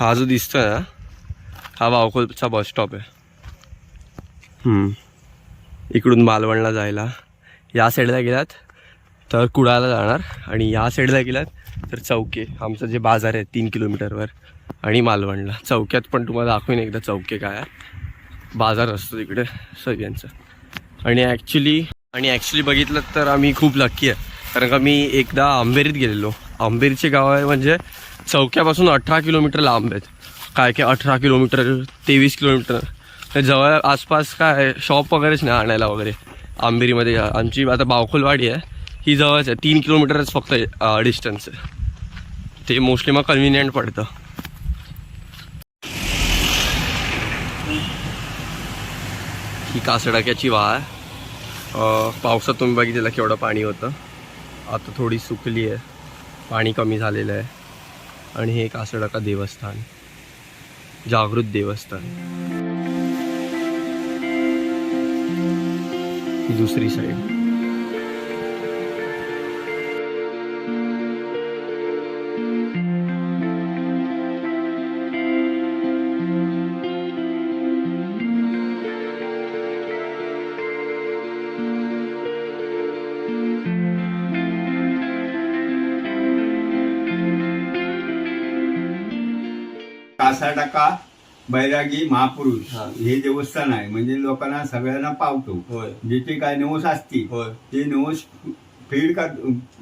हा जो दिसतोय ना हा वावकोलचा बस स्टॉप आहे. इकडून मालवणला जायला. या साईडला गेलात तर कुडाळला जाणार. आणि या साईडला गेलात तर चौके. आमचं जे बाजार आहे तीन किलोमीटरवर आणि मालवणला. चौक्यात पण तुम्हाला दाखवेन एकदा चौके काय आहे. बाजार असतो तिकडे सगळ्यांचं. आणि ॲक्च्युली आणि ॲक्च्युली बघितलं तर आम्ही खूप लक्की आहे. कारण का मी एकदा आंबेरीत गेलेलो. आंबेरीचे गाव आहे म्हणजे चौक्यापासून अठरा किलोमीटर लांब आहेत. काय काय अठरा किलोमीटर तेवीस किलोमीटर. जवळ आसपास काय शॉप वगैरेच नाही आणायला वगैरे. आंबेरीमध्ये आमची आता बावखोलवाडी आहे. ही जवळच आहे. तीन किलोमीटरच फक्त डिस्टन्स आहे. ते मोस्टली मग कन्व्हिनियंट पडतं. ही कासडाक्याची वाळ आहे. पावसात तुम्ही बघितलेलं केवढं पाणी होतं. आता थोडी सुकली आहे. पाणी कमी झालेलं आहे. आणि हे कासडाका देवस्थान. जागृत देवस्थान. ही दुसरी साईड. कासाटाका बैरागी महापुरुष हा. हे देवस्थान आहे म्हणजे लोकांना सगळ्यांना पावतो होय जिथे काय नवस असतील होय ते नवस फेड कर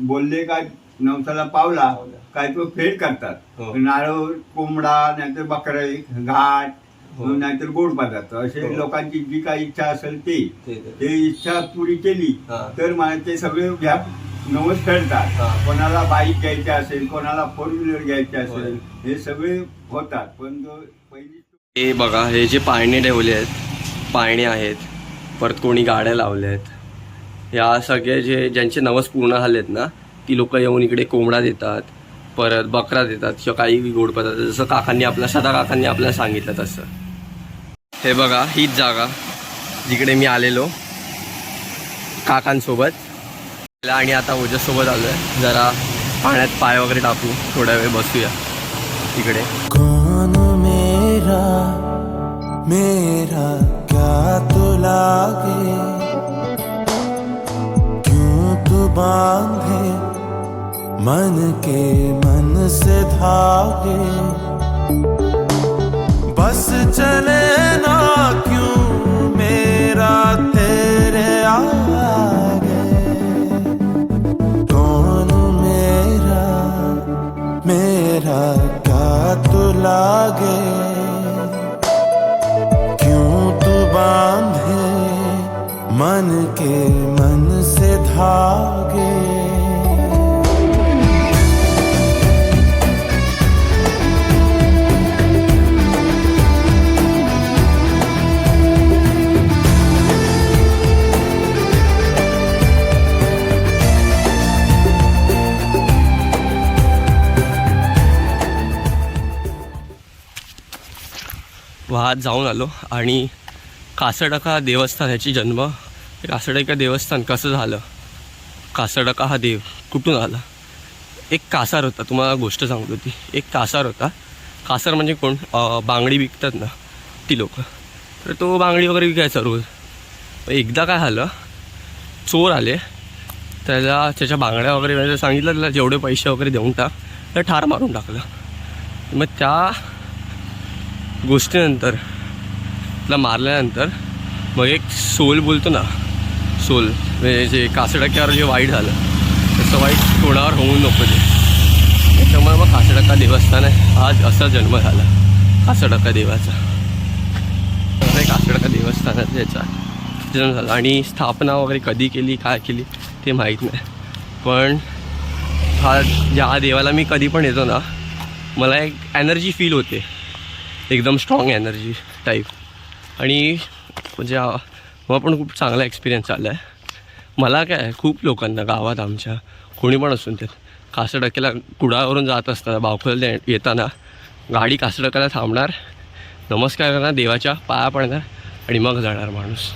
बोलले काय नवसाला पावला पावला. काय तो फेड करतात हो. नारळ कोंबडा नाहीतर बकरे घाट हो. नाहीतर गोड पदार्थ असे हो. लोकांची जी काही इच्छा असेल ते ते ते. ते इच्छा पुरी केली हा. तर मला ते सगळे घ्या नवस हा. कोणाला बाईक घ्यायची असेल कोणाला फोर व्हीलर घ्यायची होय. असेल हे सगळे होतात. पण जो पहिली हे बघा हे जे पाळणे ठेवले आहेत पाळणे आहेत परत कोणी गाड्या लावल्या आहेत. या सगळे जे ज्यांचे नवस पूर्ण झालेत ना ती लोक येऊन इकडे कोंबडा देतात परत बकरा देतात किंवा काही गोड पदार्थ जसं काकांनी आपल्या सदा काकांनी आपल्याला सांगितलं तसं. हे बघा हीच जागा जिकडे मी आलेलो काकांसोबत. आणि आता ओजसोबत आलो आहे जरा पाण्यात पाय वगैरे टाकू. थोडा वेळ बसूया. तिकडे कोण मेरा? मेरा क्या तू लागे? क्यों तू बांधे? मन के मन से धागे? बस चले लागे। क्यों तू बांधे मन के मन से धागे? वाहत जाऊन आलो. आणि कासडका देवस्थान ह्याची जन्म कासडका देवस्थान कसं झालं? कासडका हा देव कुठून आला? एक कासार होता तुम्हाला गोष्ट सांगतो ती. एक कासार होता. कासार म्हणजे कोण? बांगडी विकतात ना ती लोक. तर तो बांगडी वगैरे विकायचा रोज. एकदा काय झालं चोर आले. त्याला त्याच्या बांगड्या वगैरे सांगितलं त्याला जेवढे पैसे वगैरे देऊन टाक. तर ठार मारून टाकलं. मग त्या गोष्टीनंतर त्याला मारल्यानंतर मग एक सोल बोलतो ना सोल म्हणजे जे कासडक्यावर जे वाईट झालं तसं वाईट कोणावर होऊ नको ते. त्याच्यामुळे मग कासडक्का देवस्थान आहे. आज असा जन्म झाला कासडक्का देवाचा. असं कासडक्का देवस्थान आहे त्याचा. जन्म झाला. आणि स्थापना वगैरे कधी केली काय केली ते माहीत नाही. पण हा ज्या देवाला मी कधी पण येतो ना मला एक एनर्जी फील होते. एकदम स्ट्रॉंग एनर्जी टाईप आणि म्हणजे हा- मला पण खूप चांगला एक्सपिरियन्स आला आहे मला काय खूप लोकांना गावात आमच्या कोणी पण असून ते कासडकेला कुडावरून जात असताना बावखोल येताना गाडी कासडक्याला थांबणार नमस्कार करणार देवाच्या पाया पडणार आणि मग जाणार माणूस.